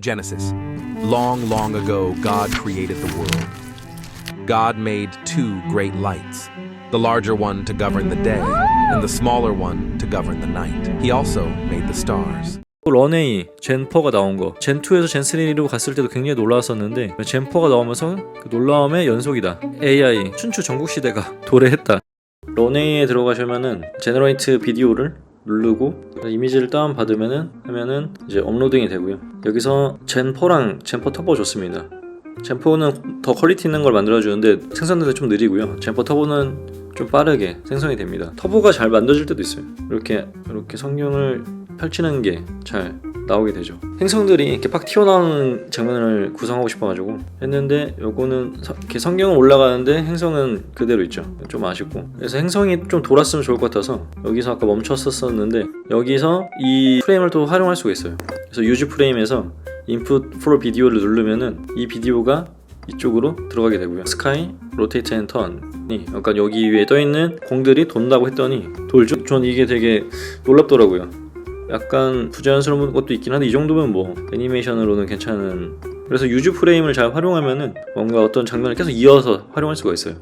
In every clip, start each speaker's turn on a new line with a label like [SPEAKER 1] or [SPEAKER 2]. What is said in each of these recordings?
[SPEAKER 1] Genesis. Long, long ago, God created the world. God made two great lights the larger one to govern the day, and the smaller one to govern the night. He also made the stars.
[SPEAKER 2] 런웨이 젠4가 나온 거 젠2에서 젠3로 갔을 때도 굉장히 놀라웠었는데 젠4가 나오면서 그 놀라움의 연속이다 AI 춘추 전국시대가 도래했다 런웨이에 들어가시면은 제너레이트 비디오를 누르고 이미지를 다운 받으면은 하면은 이제 업로딩이 되고요. 여기서 젠4랑 젠4 터보 좋습니다. 젠4는 더 퀄리티 있는 걸 만들어 주는데 생산되는데 좀 느리고요. 젠4 터보는 좀 빠르게 생성이 됩니다. 터보가 잘 만들어질 때도 있어요. 이렇게 이렇게 성경을 펼치는 게 잘 나오게 되죠. 행성들이 이렇게 팍 튀어나오는 장면을 구성하고 싶어가지고 했는데 요거는 서- 이렇게 성경은 올라가는데 행성은 그대로 있죠. 좀 아쉽고 그래서 행성이 좀 돌았으면 좋을 것 같아서 여기서 아까 멈췄었었는데 여기서 이 프레임을 또 활용할 수가 있어요. 그래서 유즈 프레임에서 인풋 프로 비디오를 누르면은 이 비디오가 이쪽으로 들어가게 되고요. 스카이, 로테이트 앤 턴이 약간 여기 위에 떠 있는 공들이 돈다고 했더니 돌죠. 전 이게 되게 놀랍더라고요. 약간 부자연스러운 것도 있긴 한데 이 정도면 뭐 애니메이션으로는 괜찮은 그래서 유즈 프레임을 잘 활용하면은 뭔가 어떤 장면을 계속 이어서 활용할 수가 있어요.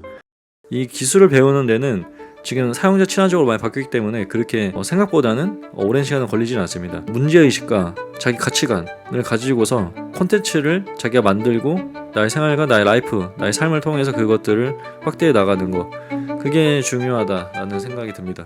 [SPEAKER 2] 이 기술을 배우는 데는 지금 사용자 친화적으로 많이 바뀌기 때문에 그렇게 어, 생각보다는 어, 오랜 시간은 걸리지는 않습니다. 문제의식과 자기 가치관을 가지고서 콘텐츠를 자기가 만들고 나의 생활과 나의 라이프, 나의 삶을 통해서 그것들을 확대해 나가는 거 그게 중요하다라는 생각이 듭니다.